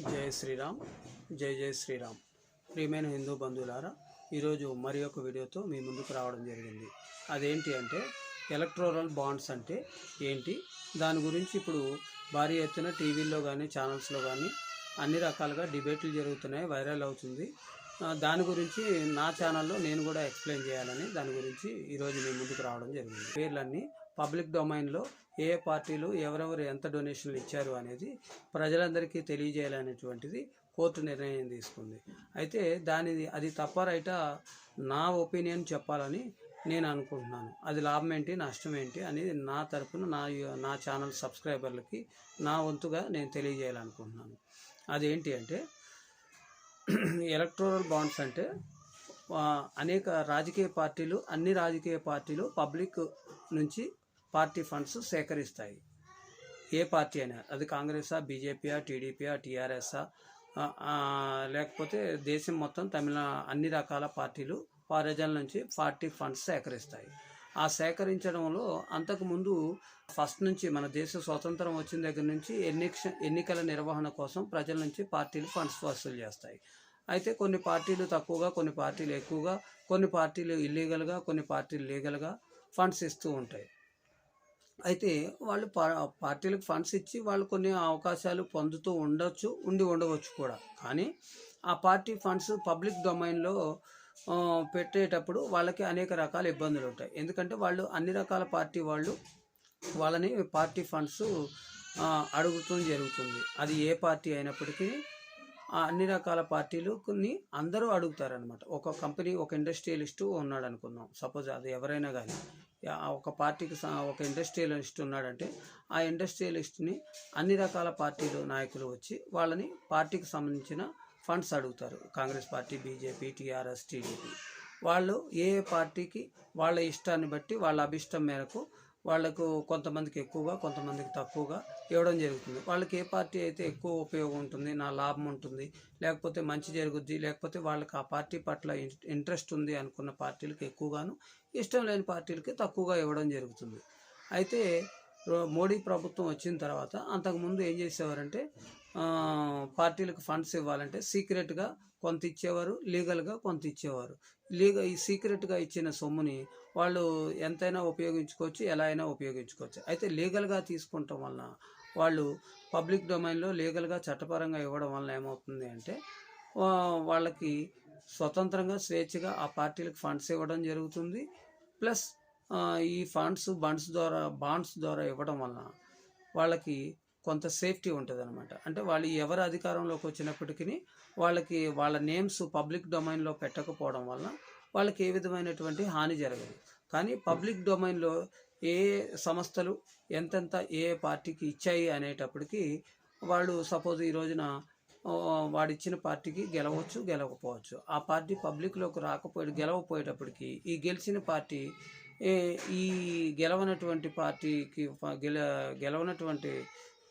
జై శ్రీరామ్ జై జై శ్రీరామ్. ప్రియమైన హిందూ బంధువులారా ఈరోజు మరి ఒక వీడియోతో మీ ముందుకు రావడం జరిగింది. అదేంటి అంటే ఎలక్ట్రోరల్ బాండ్స్ అంటే ఏంటి? దాని గురించి ఇప్పుడు భారీ ఎత్తున టీవీల్లో కానీ ఛానల్స్లో కానీ అన్ని రకాలుగా డిబేట్లు జరుగుతున్నాయి వైరల్ అవుతుంది. దాని గురించి నా ఛానల్లో నేను కూడా ఎక్స్ప్లెయిన్ చేయాలని దాని గురించి ఈరోజు మీ ముందుకు రావడం జరిగింది. పేర్లన్నీ పబ్లిక్ డొమైన్లో ఏ పార్టీలు ఎవరెవరు ఎంత డొనేషన్లు ఇచ్చారు అనేది ప్రజలందరికీ తెలియజేయాలనేటువంటిది కోర్టు నిర్ణయం తీసుకుంది. అయితే దానిది అది తప్ప రైట నా ఒపీనియన్ చెప్పాలని నేను అనుకుంటున్నాను. అది లాభం ఏంటి నష్టం ఏంటి అనేది నా తరపున నా నా ఛానల్ సబ్స్క్రైబర్లకి నా వంతుగా నేను తెలియజేయాలనుకుంటున్నాను. అదేంటి అంటే ఎలక్ట్రోరల్ బాండ్స్ అంటే అనేక రాజకీయ పార్టీలు అన్ని రాజకీయ పార్టీలు పబ్లిక్ నుంచి పార్టీ ఫండ్స్ సేకరిస్తాయి. ఏ పార్టీ అయినా అది కాంగ్రెసా బీజేపీయా టీడీపీయా టీఆర్ఎస్ఆ లేకపోతే దేశం మొత్తం తమిళ అన్ని రకాల పార్టీలు ప్రజల నుంచి పార్టీ ఫండ్స్ సేకరిస్తాయి. ఆ సేకరించడంలో అంతకుముందు ఫస్ట్ నుంచి మన దేశ స్వతంత్రం వచ్చిన దగ్గర నుంచి ఎన్నిక ఎన్నికల నిర్వహణ కోసం ప్రజల నుంచి పార్టీలు ఫండ్స్ వసూలు చేస్తాయి. అయితే కొన్ని పార్టీలు తక్కువగా కొన్ని పార్టీలు ఎక్కువగా కొన్ని పార్టీలు ఇల్లీగల్గా కొన్ని పార్టీలు లీగల్గా ఫండ్స్ ఇస్తూ ఉంటాయి. అయితే వాళ్ళు పా- పార్టీలకు ఫండ్స్ ఇచ్చి వాళ్ళు కొన్ని అవకాశాలు పొందుతూ ఉండొచ్చు ఉండి ఉండవచ్చు కూడా. కానీ ఆ పార్టీ ఫండ్స్ పబ్లిక్ డొమైన్లో పెట్టేటప్పుడు వాళ్ళకి అనేక రకాల ఇబ్బందులు ఉంటాయి. ఎందుకంటే వాళ్ళు అన్ని రకాల పార్టీ వాళ్ళు వాళ్ళని పార్టీ ఫండ్స్ అడుగుతూ జరుగుతుంది. అది ఏ పార్టీ అయినప్పటికీ ఆ అన్ని రకాల పార్టీలు కొన్ని అందరూ అడుగుతారనమాట ఒక కంపెనీ ఒక ఇండస్ట్రియలిస్టు ఉన్నాడు అనుకుందాం సపోజ్ అది ఎవరైనా కానీ ఒక పార్టీకి ఒక ఇండస్ట్రియలిస్ట్ ఉన్నాడంటే ఆ ఇండస్ట్రియలిస్ట్ని అన్ని రకాల పార్టీలు నాయకులు వచ్చి వాళ్ళని పార్టీకి సంబంధించిన ఫండ్స్ అడుగుతారు. Congress party BJP TRS TDP. వాళ్ళు ఏ పార్టీకి వాళ్ళ ఇష్టాన్ని బట్టి వాళ్ళ అభిష్టం మేరకు వాళ్ళకు కొంతమందికి ఎక్కువగా కొంతమందికి తక్కువగా ఇవ్వడం జరుగుతుంది. వాళ్ళకి ఏ పార్టీ అయితే ఎక్కువ ఉపయోగం ఉంటుంది నా లాభం ఉంటుంది లేకపోతే మంచి జరుగుద్ది లేకపోతే వాళ్ళకి ఆ పార్టీ పట్ల ఇంట్రెస్ట్ ఉంది అనుకున్న పార్టీలకు ఎక్కువగాను ఇష్టం లేని పార్టీలకి తక్కువగా ఇవ్వడం జరుగుతుంది. అయితే మోడీ ప్రభుత్వం వచ్చిన తర్వాత అంతకుముందు ఏం చేసేవారంటే పార్టీలకు ఫండ్స్ ఇవ్వాలంటే సీక్రెట్గా కొంత ఇచ్చేవారు లీగల్గా కొంత ఇచ్చేవారు. లీగల్ ఈ సీక్రెట్గా ఇచ్చిన సొమ్ముని వాళ్ళు ఎంతైనా ఉపయోగించుకోవచ్చు ఎలా అయినా ఉపయోగించుకోవచ్చు. అయితే లీగల్గా తీసుకుంటాం వలన వాళ్ళు పబ్లిక్ డొమైన్లో లీగల్గా చట్టపరంగా ఇవ్వడం వలన ఏమవుతుంది అంటే వాళ్ళకి స్వతంత్రంగా స్వేచ్ఛగా ఆ పార్టీలకు ఫండ్స్ ఇవ్వడం జరుగుతుంది. ప్లస్ ఈ ఫండ్స్ బండ్స్ ద్వారా బాండ్స్ ద్వారా ఇవ్వడం వలన వాళ్ళకి కొంత సేఫ్టీ ఉంటుంది అనమాట అంటే వాళ్ళు ఎవరు అధికారంలోకి వచ్చినప్పటికీ వాళ్ళకి వాళ్ళ నేమ్స్ పబ్లిక్ డొమైన్లో పెట్టకపోవడం వలన వాళ్ళకి ఏ విధమైనటువంటి హాని జరగదు. కానీ పబ్లిక్ డొమైన్లో ఏ సంస్థలు ఎంతెంత ఏ పార్టీకి ఇచ్చాయి అనేటప్పటికీ వాళ్ళు సపోజ్ ఈ రోజున వాడిచ్చిన పార్టీకి గెలవచ్చు గెలవకపోవచ్చు. ఆ పార్టీ పబ్లిక్లోకి రాకపోయి గెలవపోయేటప్పటికి ఈ గెలిచిన పార్టీ ఈ గెలవనటువంటి పార్టీకి గెల గెలవనటువంటి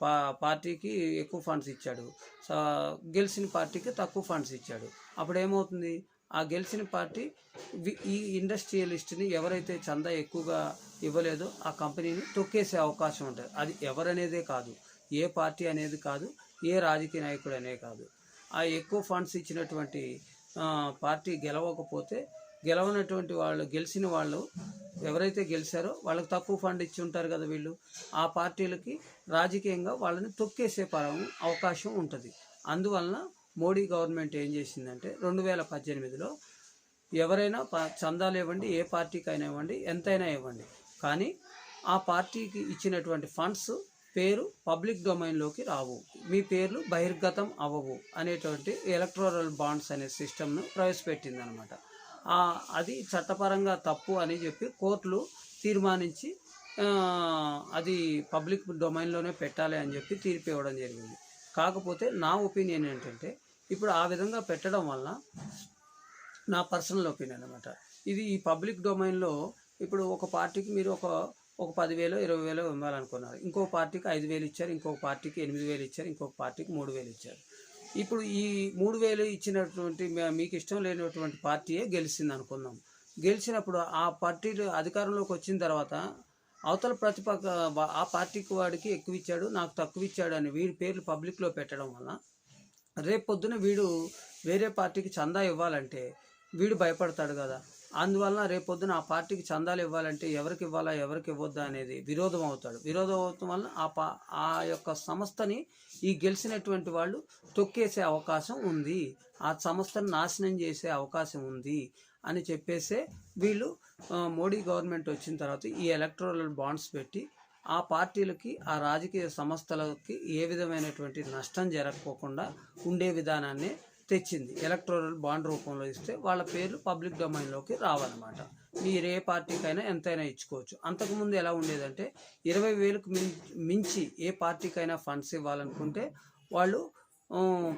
పా పార్టీకి ఎక్కువ ఫండ్స్ ఇచ్చాడు. సో గెలిచిన పార్టీకి తక్కువ ఫండ్స్ ఇచ్చాడు. అప్పుడు ఏమవుతుంది ఆ గెలిచిన పార్టీ ఈ ఇండస్ట్రియలిస్ట్ని ఎవరైతే చందా ఎక్కువగా ఇవ్వలేదో ఆ కంపెనీని తొక్కేసే అవకాశం ఉంటుంది. అది ఎవరనేదే కాదు. ఏ పార్టీ అనేది కాదు. ఏ రాజకీయ నాయకుడు అనే కాదు. ఆ ఎక్కువ ఫండ్స్ ఇచ్చినటువంటి పార్టీ గెలవకపోతే గెలవనటువంటి వాళ్ళు గెలిచిన వాళ్ళు ఎవరైతే గెలిచారో వాళ్ళకి తక్కువ ఫండ్ ఇచ్చి ఉంటారు కదా వీళ్ళు ఆ పార్టీలకి రాజకీయంగా వాళ్ళని తొక్కేసే పరం అవకాశం ఉంటుంది. అందువలన మోడీ గవర్నమెంట్ ఏం చేసిందంటే రెండు వేల పద్దెనిమిదిలో ఎవరైనా ప- చందాలు ఇవ్వండి ఏ పార్టీకి అయినా ఇవ్వండి ఎంతైనా ఇవ్వండి. కానీ ఆ పార్టీకి ఇచ్చినటువంటి ఫండ్స్ పేరు పబ్లిక్ డొమైన్లోకి రావు. మీ పేర్లు బహిర్గతం అవ్వవు అనేటువంటి ఎలక్ట్రోరల్ బాండ్స్ అనే సిస్టమ్ను ప్రవేశపెట్టింది అనమాట అది చట్టపరంగా తప్పు అని చెప్పి కోర్టులు తీర్మానించి అది పబ్లిక్ డొమైన్లోనే పెట్టాలి అని చెప్పి తీర్పు ఇవ్వడం జరిగింది. కాకపోతే నా ఒపీనియన్ ఏంటంటే ఇప్పుడు ఆ విధంగా పెట్టడం వల్ల నా పర్సనల్ ఒపీనియన్ అనమాట ఇది ఈ పబ్లిక్ డొమైన్లో ఇప్పుడు ఒక పార్టీకి మీరు ఒక ఒక పదివేలు ఇరవై వేలు ఇవ్వాలనుకున్నారు. ఇంకో పార్టీకి ఐదు వేలు ఇచ్చారు ఇంకొక పార్టీకి ఎనిమిది వేలు ఇచ్చారు ఇంకొక పార్టీకి మూడు వేలు ఇచ్చారు. ఇప్పుడు ఈ మూడు వేలు ఇచ్చినటువంటి మీకు ఇష్టం లేనటువంటి పార్టీయే గెలిచింది అనుకుందాం. గెలిచినప్పుడు ఆ పార్టీలు అధికారంలోకి వచ్చిన తర్వాత అవతల ప్రతిపక్ష ఆ పార్టీకి వాడికి ఎక్కువ ఇచ్చాడు నాకు తక్కువ ఇచ్చాడు అని వీడి పేర్లు పబ్లిక్లో పెట్టడం వల్ల రేపు పొద్దున వీడు వేరే పార్టీకి చందా ఇవ్వాలంటే వీడు భయపడతాడు కదా. అందువలన రేపొద్దున ఆ పార్టీకి చందాలు ఇవ్వాలంటే ఎవరికి ఇవ్వాలా ఎవరికి ఇవ్వద్దా అనేది విరోధం అవుతాడు. విరోధం అవటం వలన ఆ పా ఆ యొక్క సంస్థని ఈ గెలిచినటువంటి వాళ్ళు తొక్కేసే అవకాశం ఉంది. ఆ సంస్థను నాశనం చేసే అవకాశం ఉంది అని చెప్పేసే వీళ్ళు మోడీ గవర్నమెంట్ వచ్చిన తర్వాత ఈ ఎలక్ట్రల్ బాండ్స్ పెట్టి ఆ పార్టీలకి ఆ రాజకీయ సంస్థలకి ఏ విధమైనటువంటి నష్టం జరగకోకుండా ఉండే విధానాన్ని తెచ్చింది. ఎలక్ట్రల్ బాండ్ రూపంలో ఇస్తే వాళ్ళ పేర్లు పబ్లిక్ డొమైన్లోకి రావన్నమాట. మీరు ఏ పార్టీకైనా ఎంతైనా ఇచ్చుకోవచ్చు. అంతకుముందు ఎలా ఉండేదంటే ఇరవై వేలకు మించి ఏ పార్టీకైనా ఫండ్స్ ఇవ్వాలనుకుంటే వాళ్ళు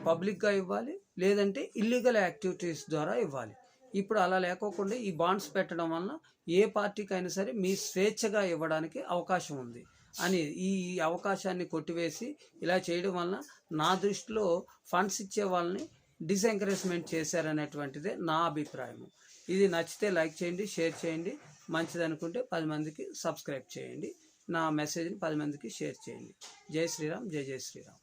పబ్లిక్గా ఇవ్వాలి లేదంటే ఇల్లీగల్ యాక్టివిటీస్ ద్వారా ఇవ్వాలి. ఇప్పుడు అలా లేకోకుండా ఈ బాండ్స్ పెట్టడం వలన ఏ పార్టీకైనా సరే మీ స్వేచ్ఛగా ఇవ్వడానికి అవకాశం ఉంది అని ఈ అవకాశాన్ని కొట్టివేసి ఇలా చేయడం వలన నా దృష్టిలో ఫండ్స్ ఇచ్చే వాళ్ళని డిసెంకరేజ్మెంట్ చేశారనేటువంటిదే నా అభిప్రాయం ఇది నచ్చితే లైక్ చేయండి షేర్ చేయండి. మంచిది అనుకుంటే పది మందికి సబ్స్క్రైబ్ చేయండి. నా మెసేజ్ని పది మందికి షేర్ చేయండి. జై శ్రీరామ్ జై జై శ్రీరామ్.